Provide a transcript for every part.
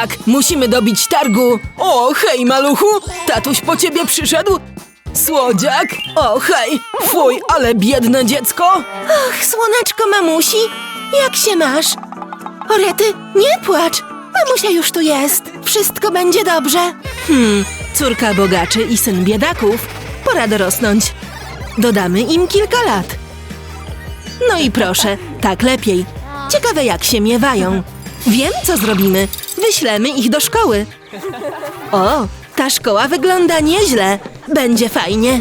Tak, musimy dobić targu. O, hej, maluchu! Tatuś po ciebie przyszedł? Słodziak? O, hej! Fuj, ale biedne dziecko! Ach, słoneczko mamusi, jak się masz? Orety, nie płacz. Mamusia już tu jest. Wszystko będzie dobrze. Hmm, córka bogaczy i syn biedaków. Pora dorosnąć. Dodamy im kilka lat. No i proszę, tak lepiej. Ciekawe jak się miewają. Wiem, co zrobimy. Wyślemy ich do szkoły. O, ta szkoła wygląda nieźle. Będzie fajnie.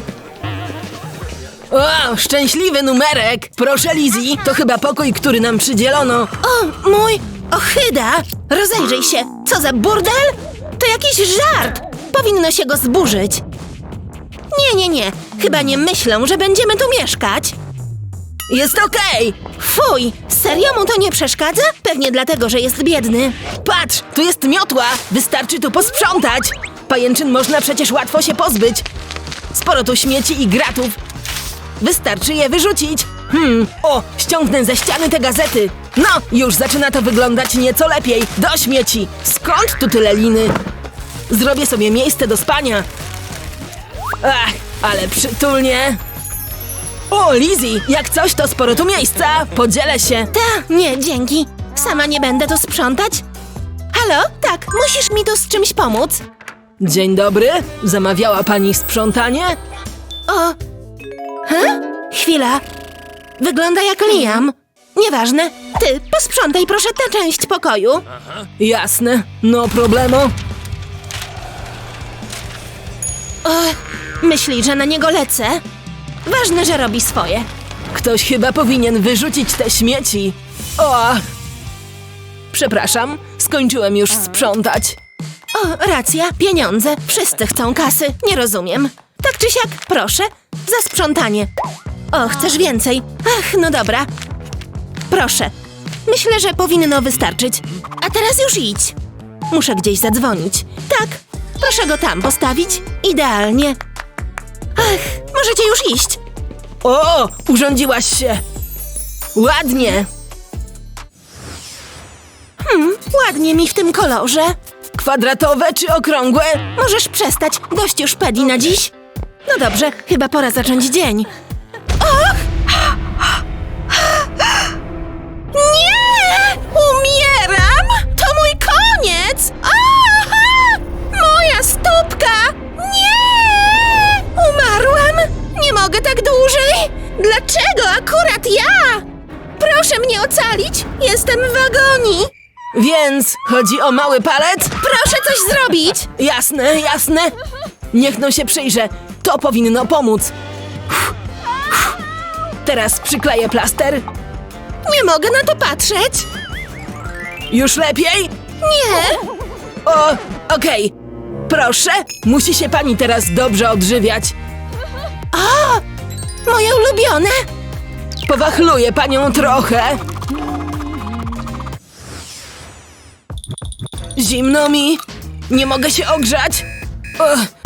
O, szczęśliwy numerek! Proszę, Lizzie, to chyba pokój, który nam przydzielono. O, mój ochyda! Rozejrzyj się! Co za burdel? To jakiś żart! Powinno się go zburzyć. Nie, nie, nie. Chyba nie myślę, że będziemy tu mieszkać. Jest okej! Fuj! Serio mu to nie przeszkadza? Pewnie dlatego, że jest biedny. Patrz, tu jest miotła! Wystarczy tu posprzątać! Pajęczyn można przecież łatwo się pozbyć. Sporo tu śmieci i gratów. Wystarczy je wyrzucić. Hmm, o, ściągnę ze ściany te gazety. No, już zaczyna to wyglądać nieco lepiej. Do śmieci! Skąd tu tyle liny? Zrobię sobie miejsce do spania. Ach, ale przytulnie. O, Lizzie, jak coś, to sporo tu miejsca. Podzielę się. Ta, nie, dzięki. Sama nie będę tu sprzątać. Halo? Tak, musisz mi tu z czymś pomóc. Dzień dobry. Zamawiała pani sprzątanie? O. He? Chwila. Wygląda jak Liam. Nieważne. Ty, posprzątaj proszę tę część pokoju. Jasne, no problemu. O, myśli, że na niego lecę? Ważne, że robi swoje. Ktoś chyba powinien wyrzucić te śmieci. O! Przepraszam, skończyłem już sprzątać. O, racja, pieniądze. Wszyscy chcą kasy. Nie rozumiem. Tak czy siak, proszę, za sprzątanie. O, chcesz więcej? Ach, no dobra. Proszę. Myślę, że powinno wystarczyć. A teraz już idź. Muszę gdzieś zadzwonić. Tak, proszę go tam postawić. Idealnie. Możecie już iść. O, urządziłaś się. Ładnie. Ładnie mi w tym kolorze. Kwadratowe czy okrągłe? Możesz przestać. Dość już pedi na dziś. No dobrze, chyba pora zacząć dzień. Mogę tak dłużej! Dlaczego akurat ja? Proszę mnie ocalić! Jestem w wagonii! Więc chodzi o mały palec? Proszę coś zrobić! Jasne, jasne. Niech no się przyjrzę. To powinno pomóc. Teraz przykleję plaster. Nie mogę na to patrzeć! Już lepiej? Nie! O, okej. Proszę, musi się pani teraz dobrze odżywiać. Moje ulubione! Powachluję panią trochę. Zimno mi. Nie mogę się ogrzać.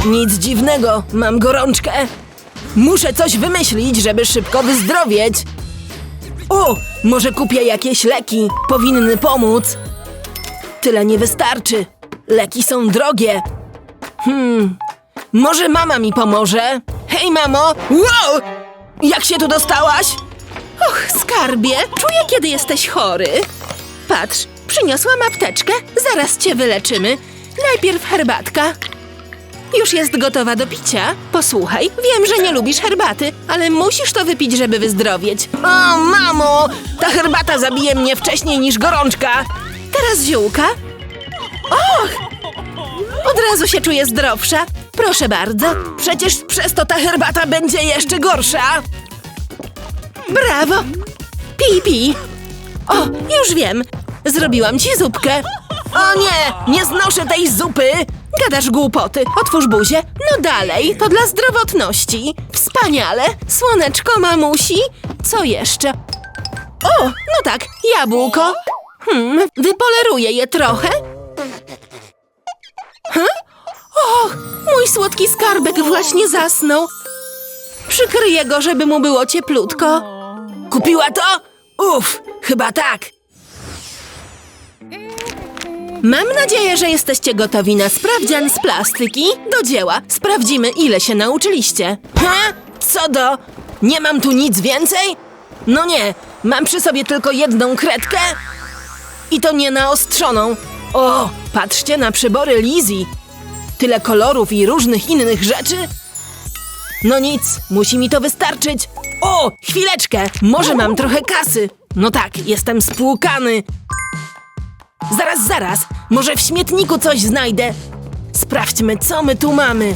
Nic dziwnego, mam gorączkę. Muszę coś wymyślić, żeby szybko wyzdrowieć. O, może kupię jakieś leki. Powinny pomóc. Tyle nie wystarczy. Leki są drogie. Hmm, może mama mi pomoże? Hej, mamo! Wow! Jak się tu dostałaś? Och, skarbie, czuję, kiedy jesteś chory. Patrz, przyniosłam apteczkę, zaraz cię wyleczymy. Najpierw herbatka. Już jest gotowa do picia. Posłuchaj, wiem, że nie lubisz herbaty, ale musisz to wypić, żeby wyzdrowieć. O, mamo! Ta herbata zabije mnie wcześniej niż gorączka. Teraz ziółka. Och! Od razu się czuję zdrowsza. Proszę bardzo. Przecież przez to ta herbata będzie jeszcze gorsza. Brawo! Pij. O, już wiem. Zrobiłam ci zupkę. O nie, nie znoszę tej zupy. Gadasz głupoty. Otwórz buzię. No dalej, to dla zdrowotności. Wspaniale. Słoneczko mamusi. Co jeszcze? O, no tak, jabłko. Hmm, wypoleruję je trochę. Och, mój słodki skarbek właśnie zasnął. Przykryję go, żeby mu było cieplutko. Kupiła to? Uf, chyba tak. Mam nadzieję, że jesteście gotowi na sprawdzian z plastyki. Do dzieła. Sprawdzimy, ile się nauczyliście. Ha? Co do? Nie mam tu nic więcej? No nie, mam przy sobie tylko jedną kredkę i to nie naostrzoną. O, patrzcie na przybory Lizzy. Tyle kolorów i różnych innych rzeczy. No nic, musi mi to wystarczyć. O, chwileczkę, może mam trochę kasy. No tak, jestem spłukany. Zaraz, zaraz, może w śmietniku coś znajdę. Sprawdźmy, co my tu mamy.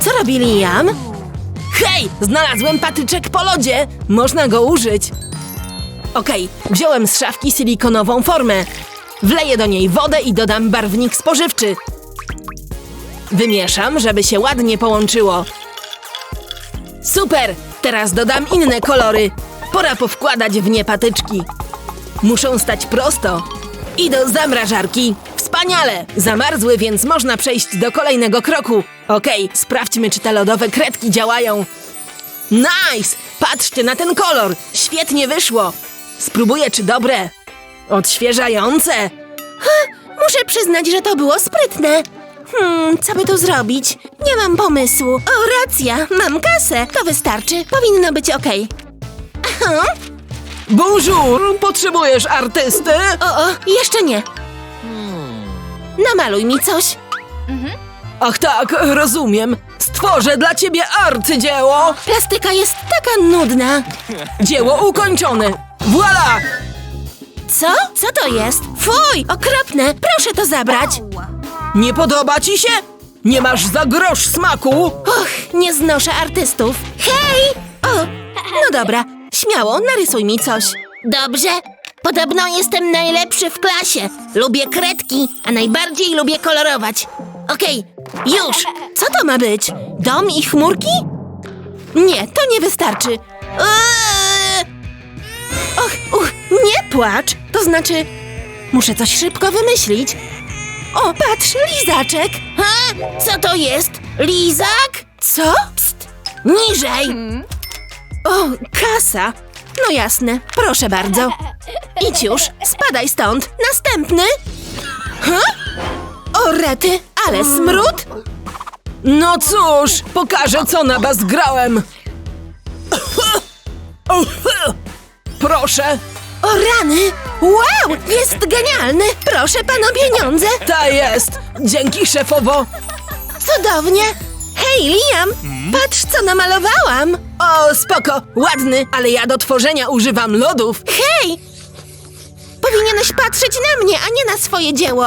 Co robi Liam? Hej, znalazłem patyczek po lodzie. Można go użyć. Okej, wziąłem z szafki silikonową formę. Wleję do niej wodę i dodam barwnik spożywczy. Wymieszam, żeby się ładnie połączyło. Super! Teraz dodam inne kolory. Pora powkładać w nie patyczki. Muszą stać prosto. I do zamrażarki. Wspaniale! Zamarzły, więc można przejść do kolejnego kroku. Okej, sprawdźmy, czy te lodowe kredki działają. Nice! Patrzcie na ten kolor! Świetnie wyszło! Spróbuję, czy dobre. Odświeżające! Muszę przyznać, że to było sprytne. Hmm, co by tu zrobić? Nie mam pomysłu. O, racja, mam kasę. To wystarczy. Powinno być okej. Aha. Bonjour! Potrzebujesz artysty? O, o, jeszcze nie. Namaluj mi coś. Ach tak, rozumiem. Stworzę dla ciebie arcydzieło! Plastyka jest taka nudna. Dzieło ukończone! Voila! Co? Co to jest? Fuj, okropne. Proszę to zabrać. Nie podoba ci się? Nie masz za grosz smaku? Och, nie znoszę artystów. Hej! O, no dobra. Śmiało, narysuj mi coś. Dobrze. Podobno jestem najlepszy w klasie. Lubię kredki, a najbardziej lubię kolorować. Okej, już. Co to ma być? Dom i chmurki? Nie, to nie wystarczy. Eee! Och, uch, nie płacz. To znaczy, muszę coś szybko wymyślić. O, patrz, lizaczek. Ha? Co to jest? Lizak? Co? Psst. Niżej. O, kasa. No jasne, proszę bardzo. Idź już, spadaj stąd. Następny. Ha? O, rety, ale smród. No cóż, pokażę co na was grałem. Proszę, O, rany. Wow, jest genialny. Proszę pan o pieniądze. ta jest. Dzięki szefowo. Cudownie. Hej, Liam, patrz co namalowałam. O, spoko, ładny, ale ja do tworzenia używam lodów. Hej! Powinieneś patrzeć na mnie, a nie na swoje dzieło.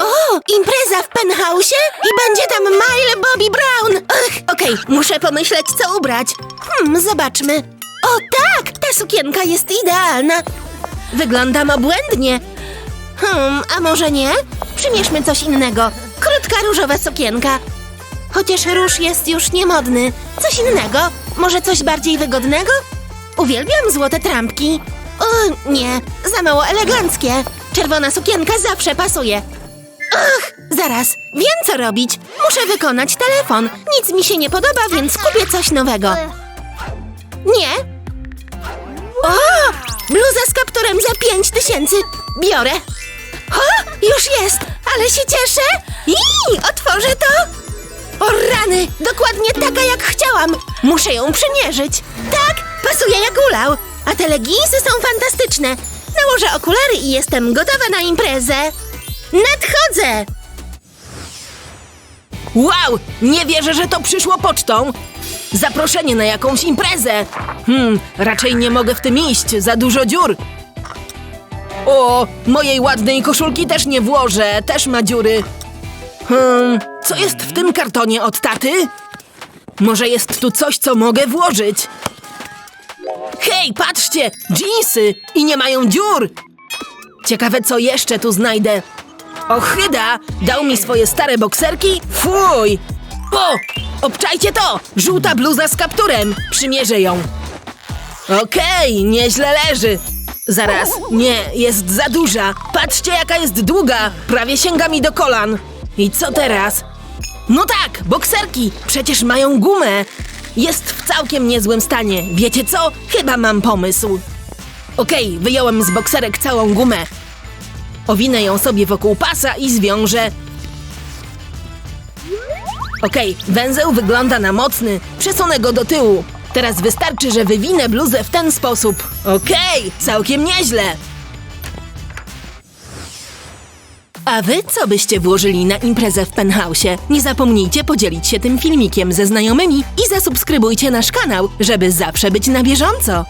O, impreza w penthousie i będzie tam Mile Bobby Brown. Ach, okej, muszę pomyśleć, co ubrać. Hmm, zobaczmy. O tak, ta sukienka jest idealna. Wyglądam obłędnie. Hmm, a może nie? Przymierzmy coś innego. Krótka różowa sukienka. Chociaż róż jest już niemodny. Coś innego? Może coś bardziej wygodnego? Uwielbiam złote trampki. O, nie, za mało eleganckie. Czerwona sukienka zawsze pasuje. Ach, zaraz, wiem co robić. Muszę wykonać telefon. Nic mi się nie podoba, więc kupię coś nowego. Nie. O, bluza z kapturem za pięć tysięcy. Biorę. O, już jest, ale się cieszę. I otworzę to. O rany, dokładnie taka jak chciałam. Muszę ją przymierzyć. Tak, pasuje jak ulał. A te leginsy są fantastyczne. Nałożę okulary i jestem gotowa na imprezę. Nadchodzę! Wow, nie wierzę, że to przyszło pocztą. Zaproszenie na jakąś imprezę. Hmm, raczej nie mogę w tym iść, za dużo dziur. O, mojej ładnej koszulki też nie włożę, też ma dziury. Hmm, co jest w tym kartonie od taty? Może jest tu coś, co mogę włożyć? Hej, patrzcie, dżinsy i nie mają dziur. Ciekawe, co jeszcze tu znajdę. Ochyda! Dał mi swoje stare bokserki? Fuj! O! Obczajcie to! Żółta bluza z kapturem! Przymierzę ją. Okej, nieźle leży. Zaraz, nie, jest za duża. Patrzcie, jaka jest długa. Prawie sięga mi do kolan. I co teraz? No tak, bokserki! Przecież mają gumę. Jest w całkiem niezłym stanie. Wiecie co? Chyba mam pomysł. Okej, wyjąłem z bokserek całą gumę. Owinę ją sobie wokół pasa i zwiążę. Okej, węzeł wygląda na mocny. Przesunę go do tyłu. Teraz wystarczy, że wywinę bluzę w ten sposób. Okej, całkiem nieźle. A wy co byście włożyli na imprezę w penthouse'ie? Nie zapomnijcie podzielić się tym filmikiem ze znajomymi i zasubskrybujcie nasz kanał, żeby zawsze być na bieżąco.